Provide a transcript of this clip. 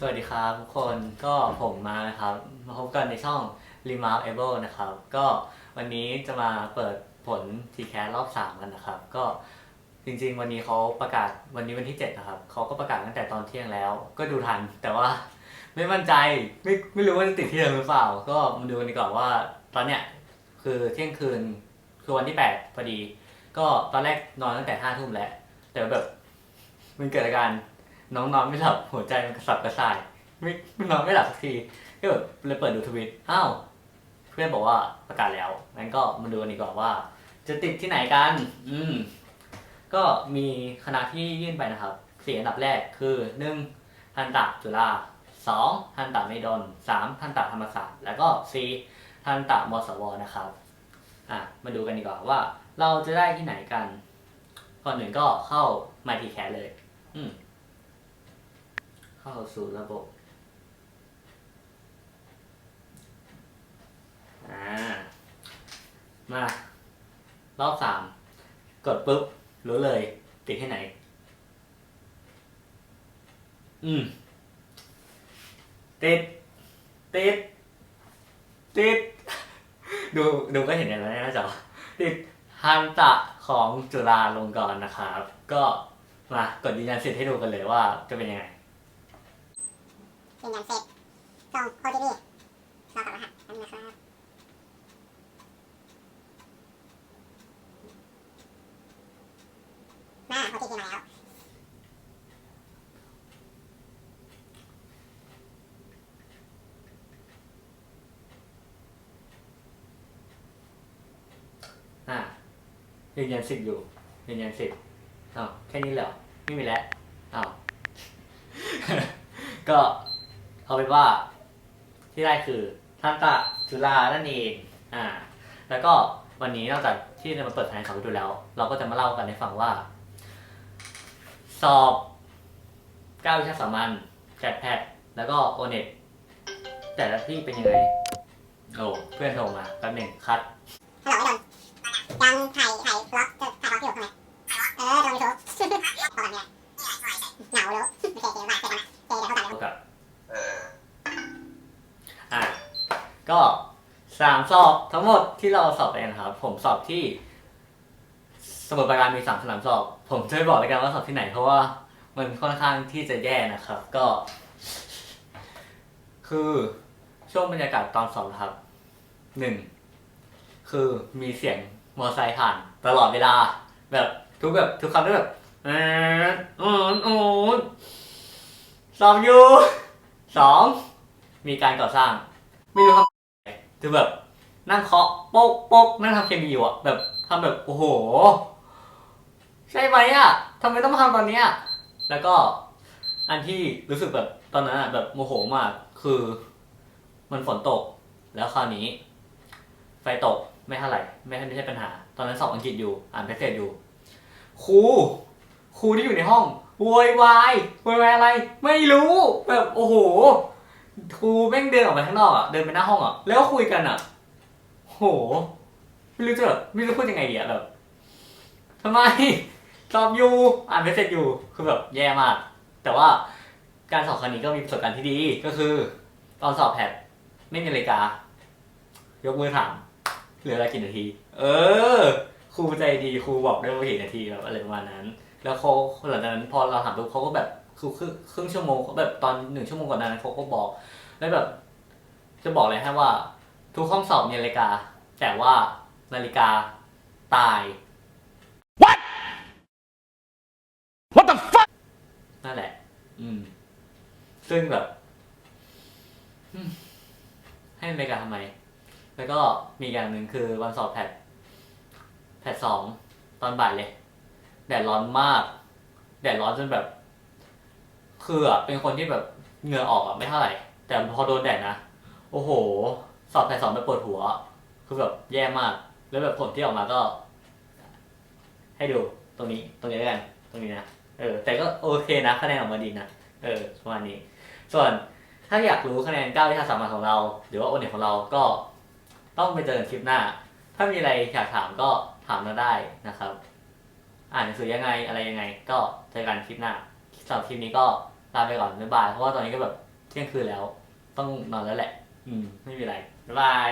สวัสดีครับทุกคนก็ผมมานะครับ มาพบกันในช่อง Remarkable นะครับ ก็วันนี้จะมาเปิดผล t c a s รอบ 3 กันนะครับ ก็จริงๆ วันนี้เขาประกาศวันนี้วันที่ 7 นะครับเขาก็ประกาศตั้งแต่ตอนเที่ยงแล้ว ก็ดูทันแต่ว่าไม่มั่นใจไม่ไม่รู้ว่าจะติดที่เดิมหรือเปล่า ก็มาดูกันดีกว่าว่าตอนเนี้ยคือเที่ยงคืนคือวันที่ 8 พอดี ก็ตอนแรกนอนตั้งแต่5ทุ่มแล้วแต่แบบมันเกิดอาการ น้องนอนไม่หลับหัวใจมันกระสับกระส่ายไม่ไม่นอนไม่หลับสักทีก็แบบเลยเปิดดูทวิตอ้าวเพื่อนบอกว่าประกาศแล้วงั้นก็มาดูกันดีกว่าว่า จะติดที่ไหนกัน อืม ก็มีคณะที่ยื่นไปนะครับสี่อันดับแรกคือหนึ่งทันตะจุฬาสองทันตะเมดนสามทันตะธรรมศาสตร์แล้วก็สี่ทันตะมสวนะครับอะมาดูกันดีกว่าว่า เราจะได้ที่ไหนกัน ก่อนหนึ่งก็เข้า m y t c a t เลย อืม เข้าสู่ระบบอ่ามารอบสามกดปุ๊บ รู้เลย ติดที่ไหน อืม ติด ติด ติด ดูดูก็เห็นอย่างนั้นนะจ๊ะติดฮันตะของจุฬาลงกรณ์นะครับ ก็มากดยืนยันสิทธิ์ให้ดูกันเลยว่าจะเป็นยังไง ยืนยันเสร็จส่ง OTP รอกลับรหัสนั่นนะครับมา OTP มาแล้วอ่ายืนยันสิทธิ์อยู่ยืนยันสิทธิ์อ้าวแค่นี้เหรอไม่มีแล้วอ้าว ก็ เอาเป็นว่าที่ได้คือทันตะจุฬานั่นเองอ่า แล้วก็วันนี้นอกจากที่จะมาเปิดทางเขาไปดูแล้ว เราก็จะมาเล่ากันให้ฟังว่า สอบเก้าวิชาสามัญแจดแพทแล้วก็โอเน็ตแต่ละที่เป็นยังไงโอ้เพื่อนโทรมาแป๊บหนึ่งคัดฮัลโหลไอ้ดนยังถ่ายถ่ายล็อกจะถ่ายล็อกอยู่ทำไม สามสอบทั้งหมดที่เราสอบไปนะครับ ผมสอบที่ สมุทรปราการมีสามสนามสอบ ผมจะไม่บอกเลยกันว่าสอบที่ไหน เพราะว่ามันค่อนข้างที่จะแย่นะครับ ก็ คือช่วงบรรยากาศตอนสอบครับหนึ่งคือมีเสียงมอเตอร์ไซค์ผ่านตลอดเวลา แบบทุกแบบทุกคำได้แบบเอออืนอืนสอบอยู่สองมีการก่อสร้าง ไม่รู้ทำอะไร คือแบบนั่งเคาะโป๊กโป๊กนั่งทำเคมีอยู่อะแบบทำแบบโอ้โห ใช่ไหมอะทำไมต้องมาทำตอนเนี้ยแล้วก็อันที่รู้สึกแบบตอนนั้นอะแบบโมโหมากคือมันฝนตก แล้วคราวนี้ ไฟตกไม่เท่าไหร่ไม่ไม่ใช่ปัญหา ตอนนั้นสอบอังกฤษอยู่อ่านแพทเทจอยู่ครูครูที่อยู่ในห้องโวยวายโวยวายอะไร ไม่รู้ แบบโอ้โห ครูแม่งเดินออกไปข้างนอกอะเดินไปหน้าห้องอะแล้วก็คุยกันอะ โห ไม่รู้จะแบบไม่รู้พูดยังไงดีอะแบบทำไมสอบอยู่อ่านไม่เสร็จอยู่คือแบบแย่มาก แต่ว่าการสอบครั้งนี้ก็มีประสบการณ์ที่ดีก็คือ ตอนสอบแพทไม่มีนาฬิกา ยกมือถามเหลืออะไรกี่นาที เออ ครูใจดีครูบอกได้ว่ากี่นาทีแบบอะไรประมาณนั้น แล้วเขาหลังจากนั้นพอเราถามปุ๊บเขาก็แบบ คือครึ่งครึ่งชั่วโมงแบบตอนหนึ่งชั่วโมงก่อนหนานั้นเขาก็บอก แล้วแบบ จะบอกเลยฮะว่า ทุกห้องสอบมีนาฬิกา แต่ว่านาฬิกาตาย What the fuck? นั่นแหละ อืม ซึ่งแบบอืมให้นาฬิกาทำไม แล้วก็มีอย่างหนึ่งคือวันสอบแพทแพทสองตอนบ่ายเลย แดดร้อนมาก แดดร้อนจนแบบ คืออะเป็นคนที่แบบเหงื่อออกอะไม่เท่าไหร่ แต่พอโดนแดดนะ โอ้โห สอบแพทสองไปปวดหัว คือแบบแย่มาก แล้วแบบผลที่ออกมาก็ ให้ดูตรงนี้ตรงนี้แล้วกัน ตรงนี้นะ เออ แต่ก็โอเคนะคะแนนออกมาดีนะ เออประมาณนี้ ส่วนถ้าอยากรู้คะแนน9วิชาสามัญของเรา หรือว่าโอเน็ตของเราก็ต้องไปเจอกันคลิปหน้า ถ้ามีอะไรอยากถามก็ถามเราได้นะครับ อ่านหนังสือยังไงอะไรยังไง ก็เจอกันคลิปหน้า สำหรับคลิปนี้ก็ลาไปก่อนบ๊ายบายเพราะว่าตอนนี้ก็แบบเที่ยงคืนแล้ว ต้องนอนแล้วแหละ อืม ไม่มีไรบ๊ายบาย